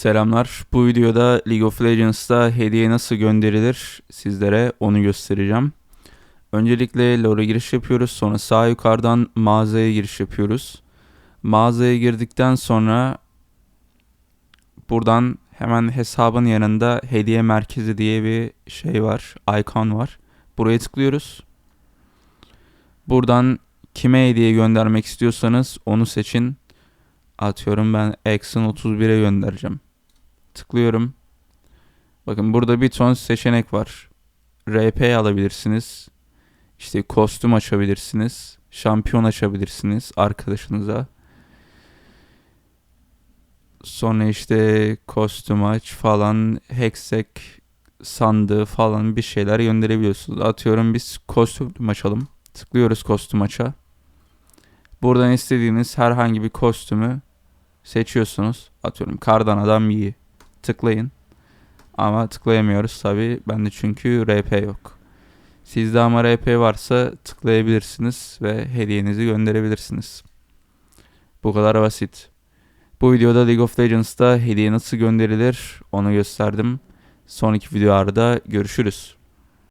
Selamlar. Bu videoda League of Legends'ta hediye nasıl gönderilir sizlere onu göstereceğim. Öncelikle LoL'e giriş yapıyoruz. Sonra sağ yukarıdan mağazaya giriş yapıyoruz. Mağazaya girdikten sonra buradan hemen hesabın yanında hediye merkezi diye bir şey var. Icon var. Buraya tıklıyoruz. Buradan kime hediye göndermek istiyorsanız onu seçin. Atıyorum ben Exxon 31'e göndereceğim. Tıklıyorum. Bakın burada bir ton seçenek var. RP alabilirsiniz. İşte kostüm açabilirsiniz. Şampiyon açabilirsiniz arkadaşınıza. Sonra işte kostüm aç falan, hexek sandığı falan bir şeyler gönderebiliyorsunuz. Atıyorum biz kostüm açalım. Tıklıyoruz kostüm aça. Buradan istediğiniz herhangi bir kostümü seçiyorsunuz. Atıyorum kardan adam iyi. Tıklayın. Ama tıklayamıyoruz tabi. Bende çünkü RP yok. Sizde ama RP varsa tıklayabilirsiniz ve hediyenizi gönderebilirsiniz. Bu kadar basit. Bu videoda League of Legends'ta hediye nasıl gönderilir onu gösterdim. Sonraki videolarda görüşürüz.